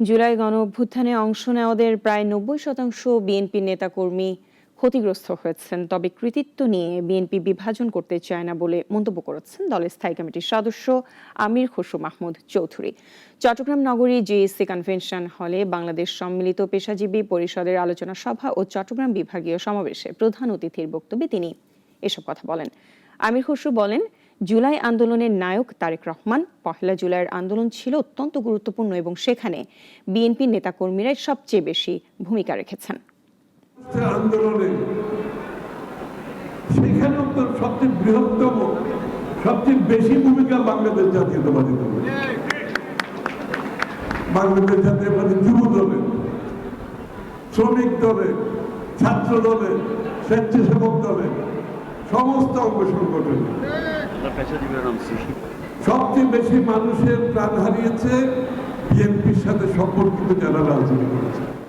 জুলাই গণ অভ্যুত্থানে অংশ নেওয়াদের প্রায় নব্বই শতাংশ বিএনপির নেতাকর্মী ক্ষতিগ্রস্ত হয়েছেন, তবে কৃতিত্ব নিয়ে বিএনপি বিভাজন করতে চায় না বলে মন্তব্য করেছেন দলের স্থায়ী কমিটির সদস্য আমির খসরু মাহমুদ চৌধুরী। চট্টগ্রাম নগরী জেএসসি কনভেনশন হলে বাংলাদেশ সম্মিলিত পেশাজীবী পরিষদের আলোচনা সভা ও চট্টগ্রাম বিভাগীয় সমাবেশে প্রধান অতিথির বক্তব্যে তিনি এসব কথা বলেন। আমির খসরু বলেন জুলাই আন্দোলনের নায়ক তারেক রহমান, পহেলা জুলাইয়ের আন্দোলন ছিল অত্যন্ত গুরুত্বপূর্ণ এবং সেখানে বিএনপির নেতাকর্মীরাই সবচেয়ে বেশি ভূমিকা রেখেছেন। আন্দোলনে সেখানেও তো সবচেয়ে বৃহত্তম, সবচেয়ে বেশি ভূমিকা বাংলাদেশ জাতীয়তাবাদী দলের বাংলাদেশ জাতীয়তাবাদী যুব দলের শ্রমিক দলের ছাত্র দলের স্বেচ্ছাসেবক দলের সমস্ত অঙ্গ সংগঠন। আমরা পেশাজীবীরা নামছি সবচেয়ে বেশি মানুষের প্রাণ হারিয়েছে বিএনপির সাথে সম্পর্কিত যারা রাজনীতি করেছে।